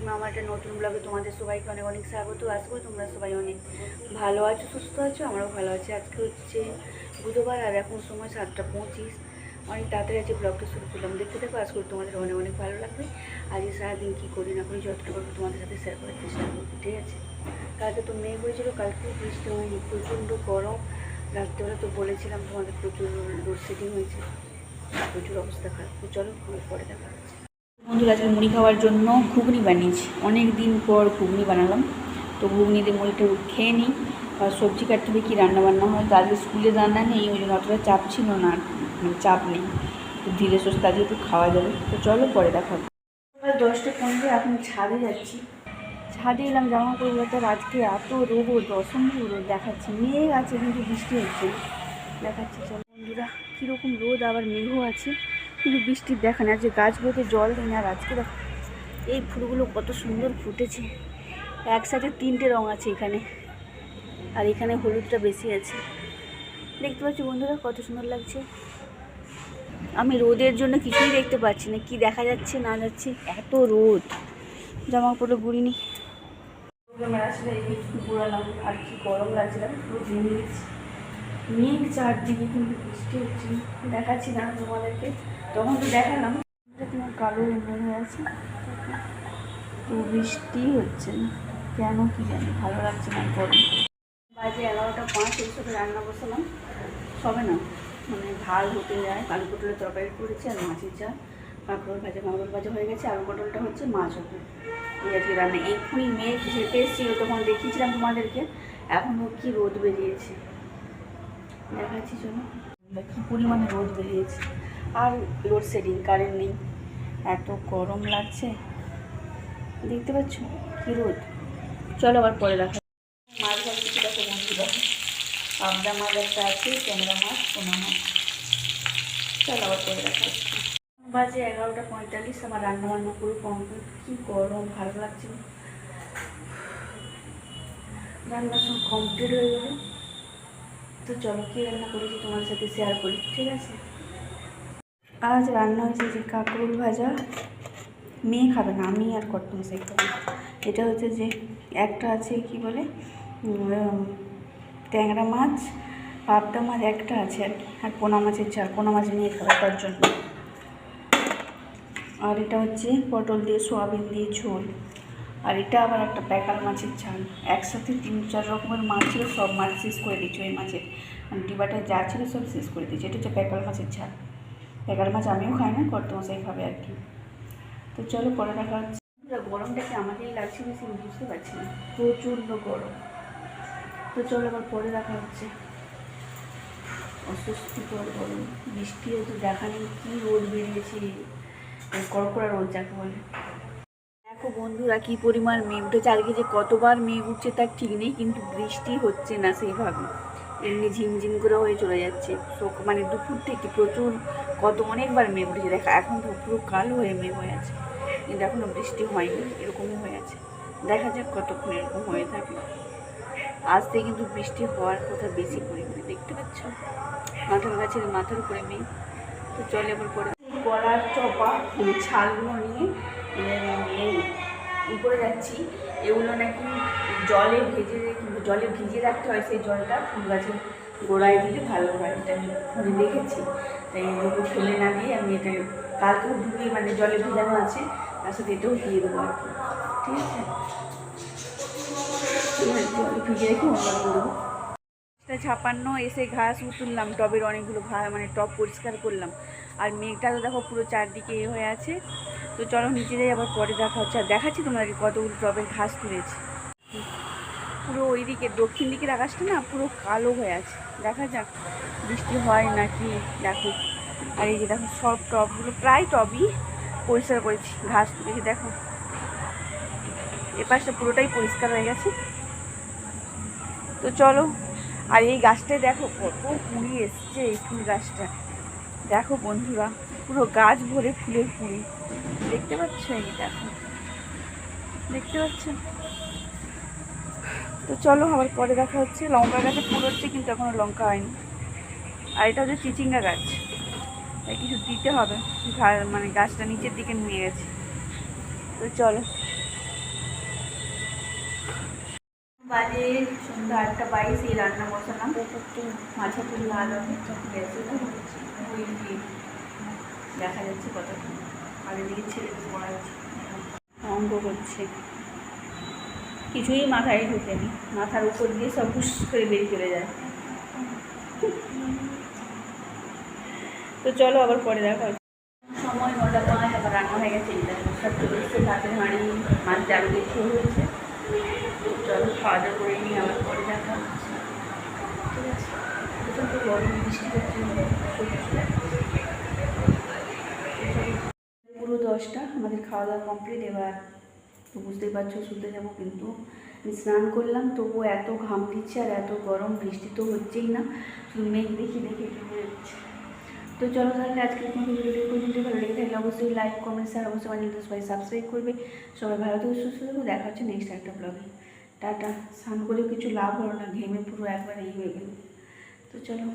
মাসিমা, আমার একটা নতুন ব্লগে তোমাদের সবাইকে অনেক অনেক স্বাগত। করি তোমরা সবাই অনেক ভালো আছো, সুস্থ আছো, আমরাও ভালো আছি। আজকে হচ্ছে বুধবার আর এখন সময় সাতটা পঁচিশ। অনেক তাড়াতাড়ি আজকে ব্লগটা শুরু করলাম। দেখতে থাকো আজ করি তোমাদের অনেক অনেক ভালো লাগবে। আজকে সারাদিন কী করি না করি যতটা পারব তোমাদের সাথে শেয়ার করার চেষ্টা করব, ঠিক আছে? কালকে তো মেয়ে হয়েছিল, কালকে বৃষ্টি হয়নি, প্রচণ্ড গরম। রাত্রেবেলা তো বলেছিলাম তোমাদের প্রচুর লোডশেডিং হয়েছে, প্রচুর অবস্থা খারাপ। চলো পরে দেখা হচ্ছে। বন্ধুরা, আজকে মুড়ি খাওয়ার জন্য ঘুগনি বানিয়েছি। অনেক দিন পর ঘুগনি বানালাম। তো ঘুগনি দিয়ে মুড়িটা খেয়ে নিই। আর সবজি কাটতে হবে, কী রান্না বান্না হয়? তো আজকে স্কুলে রান্না নেই, ওই জন্য অতটা চাপ ছিল না মানে চাপ নেই। তো ধীরে সুস্থ আজকে একটু খাওয়া যাবে। তো চলো পরে দেখা হবে। দশটা পনেরো, এখন ছাদে যাচ্ছি। ছাদে এলাম জামা তার আজকে এত রোদ, অসম্ভব রোদ। দেখাচ্ছে মেঘ আছে, কিন্তু বৃষ্টি হচ্ছে। দেখাচ্ছে, চলো বন্ধুরা, কীরকম রোদ, আবার মেঘও আছে। কিন্তু বৃষ্টির দেখা নেই আজকে গাছগুলোতে জল দিই না, আর আজকে দেখো, এই ফুলগুলো কত সুন্দর ফুটেছে। একসাথে তিনটে রং আছে এখানে, আর এখানে হলুদটা বেশি আছে। দেখতে পাচ্ছি বন্ধুরা কত সুন্দর লাগছে। আমি রোদের জন্য কিছুই দেখতে পাচ্ছি না, কি দেখা যাচ্ছে, না যাচ্ছে, এত রোদ। জামা কাপড়ে গুড়ালাম আর কি গরম লাগছিল পুরো মেঘ চারদিকে কিন্তু বৃষ্টি হচ্ছে। দেখাচ্ছি না তোমাদেরকে। তখন তো দেখালাম। তোমার কালো হয়ে আছে। তো বৃষ্টি হচ্ছে না। কেন কি জানি, ভালো লাগছে না গরম। বাজে এগারোটা পাঁচ, এই সাথে রান্না বসালাম। সবে না মানে ঝাল হতে যায়। আলু পটলের তরকারি করেছি আর মাছের চাল কাঁকড়োল ভাজা কাঁকড়োল ভাজা হয়ে গেছে। আলু পটলটা হচ্ছে মাছ হবে। এই আজকে রান্না। এক্ষুনি মেঘ ঝেপে এসেছিল, তখন দেখিয়েছিলাম তোমাদেরকে। এখন কি রোদ বেরিয়েছে। দেখাচ্ছি চলো কী পরিমাণে রোদ বেরিয়েছে। আর লোডশেডিং কারেন্ট নেই। এত গরম লাগছে। দেখতে পাচ্ছ? কী রোদ। চলো আবার পরে রাখা মাছ ভাজছি দেখো বন্ধুরা। পাবদা মাছ একটা আছে, ট্যাংরা মাছ, পোনা মাছ। চলো আবার পরে হচ্ছে বাজে এগারোটা পঁয়তাল্লিশ, আমার রান্না বান্না পুরো কমপ্লিট কী গরম, ভালো লাগছে রান্না সব কমপ্লিট হয়ে গেলো। তো চলো রান্না করেছি তোমার সাথে শেয়ার করি, ঠিক আছে? আজ রান্না হয়েছে যে কাঁকরোল ভাজা, মেয়ে খাবে না, আমি আর কটমশাই খাব এটা হচ্ছে যে একটা আছে কি বলে ট্যাংরা মাছ, পাবদা মাছ একটা আছে আর কি, আর পোনা মাছের ঝাল, পোনা মাছ নিয়ে খাবে তার জন্য। আর এটা হচ্ছে পটল দিয়ে, সোয়াবিন দিয়ে ঝোল। আর এটা আবার একটা প্যাকাল মাছের ঝাল। একসাথে তিন চার রকমের মাছ ছিল, সব মাছ শেষ করে দিচ্ছি ওই মাছের। মানে ডিবাটায় যা ছিল সব শেষ করে দিচ্ছি এটা হচ্ছে প্যাকাল মাছের ঝাল। প্যাকাল মাছ আমিও খাই না, কর্তমশাই খাবে আর কি। তো চলো পরে দেখা হচ্ছে। গরমটা কি আমাকেই লাগছে বেশি বুঝতে পারছি না। প্রচণ্ড গরম। তো চলো আবার পরে দেখা হচ্ছে। অস্বস্তিকর গরম। বৃষ্টিও তো দেখা নেই, কী রোদ বেরিয়েছে। কড়কড়া রোদ যাকে বলে। দেখো, বন্ধুরা, কি পরিমাণ মেঘ উঠেছে? আজকে যে কতবার মেঘ উঠছে তার ঠিক নেই, কিন্তু বৃষ্টি হচ্ছে না সেইভাবে। এমনি ঝিমঝিম করে হয়ে চলে যাচ্ছে। মানে দুপুর থেকে প্রচুর, কত অনেকবার মেঘ উঠেছে। দেখা, এখন তো পুরো কালো হয়ে মেঘ হয়ে আছে। কিন্তু এখনও বৃষ্টি হয়নি, এরকমই হয়ে আছে। দেখা যাক কতক্ষণ এরকম হয়ে থাকে। থেকে কিন্তু বৃষ্টি হওয়ার কথা বেশি পরিমাণে, দেখতে পাচ্ছ? মাথার গাছের মাথার উপরে মেঘ তো চলে আবার পরে কলার চপা, ছালগুলো নিয়ে উম, এই উপরে যাচ্ছি এগুলো নাকি জলে ভেজে জলে ভিজিয়ে রাখতে হয় সেই জলটা ফুল গাছের গোড়ায় দিলে ভালো হয় এটা আমি ফোনে দেখেছি। তাই এগুলো ফেলে না দিয়ে আমি এটা কালকেও ধুয়ে মানে জলে ভেজানো আছে তার সাথে এটাও দিয়ে দেবো আর কি। ঠিক আছে? জলে এসে ঘাস তুললাম টবের অনেকগুলো ঘাস মানে টব পরিষ্কার করলাম। আর মেঘটা তো দেখো পুরো চারদিকে এ হয়ে আছে। তো চলো নিচে যাই আবার পরে দেখা হচ্ছে। আর দেখাচ্ছি তোমাদেরকে কতগুলো টবের ঘাস তুলেছি। পুরো ওই দিকে, দক্ষিণ দিকের আকাশটা না পুরো কালো হয়ে আছে। দেখা যাক, বৃষ্টি হয় নাকি? দেখো। আর এই যে দেখো, সব টবগুলো, প্রায় টবই পরিষ্কার করেছি, ঘাস তুলেছি দেখো। এপাশটা পুরোটাই পরিষ্কার হয়ে গেছে। তো চলো, আর এই গাছটায় দেখো কত কুড়ি এসছে, এই ফুল গাছটা। দেখো বন্ধুরা। পুরো গাছ ভরে ফুলের কুড়ি দেখতে পাচ্ছ এই দেখো। দেখতে পাচ্ছ? তো চলো, আবার পরে দেখা হচ্ছে। লঙ্কা গাছে ফুল হচ্ছে, কিন্তু এখনও লঙ্কা হয়নি। আর এটা হচ্ছে চিচিঙ্গা গাছ। তাই কিছু দিতে হবে। মানে গাছটা নিচের দিকে নিয়ে গেছে। তো চলো। বাজে সন্ধ্যা আটটা বাইশ এই রান্না বসালাম। হবে গ্যাসে ওই যে দেখা যাচ্ছে কতক্ষণ আর এদিকে ছেলে পড়া যাচ্ছে অঙ্ক করছে। কিছুই মাথায় ঢুকেনি। মাথার উপর দিয়ে সব হুস করে বেরিয়ে চলে যায়। তো চলো আবার পরে দেখা সময় নটা পাঁচ আবার রান্না হয়ে গেছে সব চলে এসছে ভাতের হাঁড়ি মাছ জাল দিয়ে শুরু হয়েছে। চলো খাওয়া দাওয়া করে নিয়ে আবার পরে দেখা হচ্ছে। ঠিক আছে? প্রচণ্ড গরম বৃষ্টি হচ্ছে সত্যি। পুরো দশটা, আমাদের খাওয়া দাওয়া কমপ্লিট এবার তো বুঝতেই পারছ, শুতে যাব কিন্তু। স্নান করলাম, তবুও এত ঘাম দিচ্ছে আর এত গরম, বৃষ্টি তো হচ্ছেই না। শুধু মেঘ দেখে দেখে ডুবে যাচ্ছে। তো চলো তাহলে আজকে তোমাকে ভিডিওটি পর্যন্ত ভালো লেগে থাকলে অবশ্যই লাইক কমেন্ট শেয়ার অবশ্যই আমার সবাই সাবস্ক্রাইব করবে। সবাই ভালো থেকে, সুস্থ থাকবে দেখা হচ্ছে নেক্সট একটা ব্লগে টাটা। স্নান করেও কিছু লাভ হলো না, ঘেমে পুরো একবার এই হয়ে গেল। তো চলো।